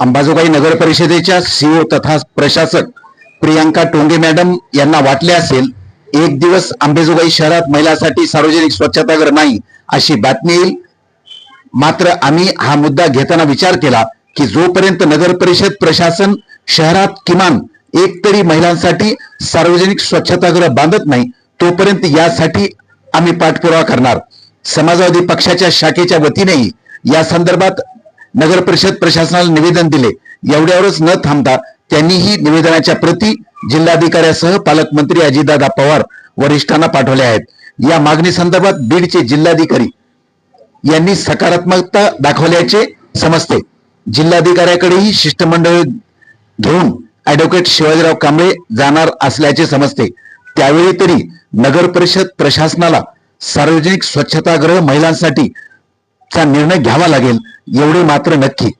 अंबाजोगाई नगर परिषदेच्या सीओ तथा प्रशासक प्रियांका टोंगे मॅडम यांना वाटले असेल एक दिवस अंबेजोगाई शहरात महिलांसाठी सार्वजनिक स्वच्छतागृह नाही अशी बातमी येईल. मात्र आम्ही हा मुद्दा घेताना विचार केला की जोपर्यंत नगर परिषद प्रशासन शहरात किमान एक तरी महिलांसाठी सार्वजनिक स्वच्छतागृह बांधत नाही तोपर्यंत यासाठी आम्ही पाठपुरावा करणार. समाजवादी पक्षाच्या शाखेच्या वतीनेही या संदर्भात नगर परिषद प्रशासनाला निवेदन दिले. एवढ्यावरच न थांबता त्यांनी ही निवेदनाच्या प्रती जिल्हाधिकाऱ्यासह पालकमंत्री अजितदादा पवार वरिष्ठांना पाठवल्या आहेत. या मागणी संदर्भात बीडचे जिल्हाधिकारी यांनी सकारात्मकता दाखवल्याचे समजते. जिल्हाधिकाऱ्याकडेही शिष्टमंडळ धरून ऍडव्होकेट शिवाजीराव कांबळे जाणार असल्याचे समजते. त्यावेळी तरी नगर परिषद प्रशासनाला सार्वजनिक स्वच्छतागृह महिलांसाठी चा निर्णय घ्यावा लागेल एवढे मात्र नक्की.